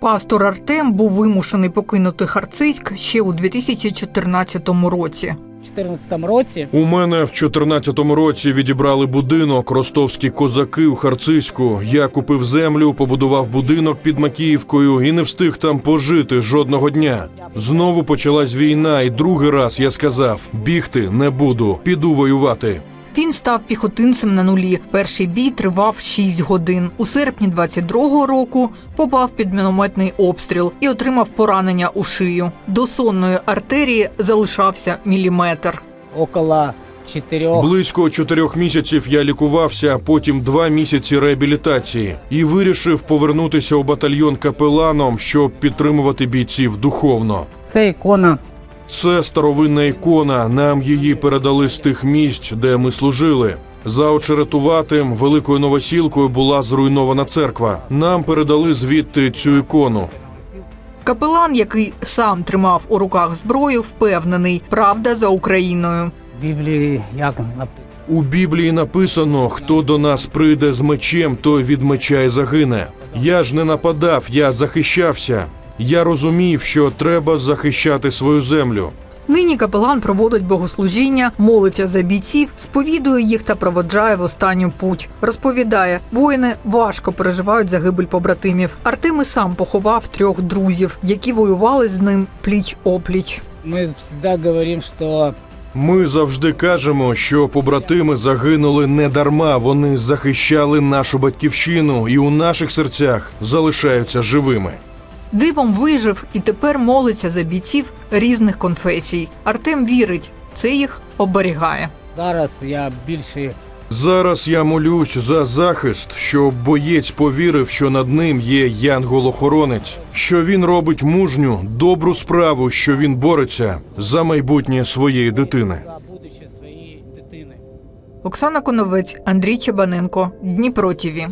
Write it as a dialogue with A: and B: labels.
A: Пастор Артем був вимушений покинути Харцизьк ще у 2014 році.
B: У 2014 році
C: У мене в 14-му році відібрали будинок ростовські козаки у Харциську. Я купив землю, побудував будинок під Макіївкою і не встиг там пожити жодного дня. Знову почалась війна, і другий раз я сказав: бігти не буду, піду воювати.
A: Він став піхотинцем на нулі. Перший бій тривав 6 годин. У серпні 22-го року попав під мінометний обстріл і отримав поранення у шию. До сонної артерії залишався міліметр.
B: около 4
C: Близько чотирьох місяців я лікувався, потім два місяці реабілітації і вирішив повернутися у батальйон капеланом, щоб підтримувати бійців духовно.
B: Це ікона
C: Це старовинна ікона. Нам її передали з тих місць, де ми служили. За очеретуватим великою новосілкою була зруйнована церква. Нам передали звідти цю ікону.
A: Капелан, який сам тримав у руках зброю, впевнений, правда за Україною.
B: Біблії, як.
C: У Біблії написано: хто до нас прийде з мечем, той від меча й загине. Я ж не нападав, я захищався. Я розумів, що треба захищати свою землю.
A: Нині капелан проводить богослужіння, молиться за бійців, сповідує їх та проводжає в останню путь. Розповідає, воїни важко переживають загибель побратимів. Артем і сам поховав трьох друзів, які воювали з ним пліч опліч.
B: Ми завжди говоримо, що
C: Ми завжди кажемо, що побратими загинули не дарма. Вони захищали нашу батьківщину і у наших серцях залишаються живими.
A: Дивом вижив і тепер молиться за бійців різних конфесій. Артем вірить, це їх оберігає.
B: зараз я більше
C: Зараз я молюсь за захист, щоб боєць повірив, що над ним є янгол-охоронець, що він робить мужню, добру справу, що він бореться за майбутнє своєї дитини.
B: за будуще своєї дитини.
A: Оксана Коновець, Андрій Чебаненко, Дніпро ТІВІ.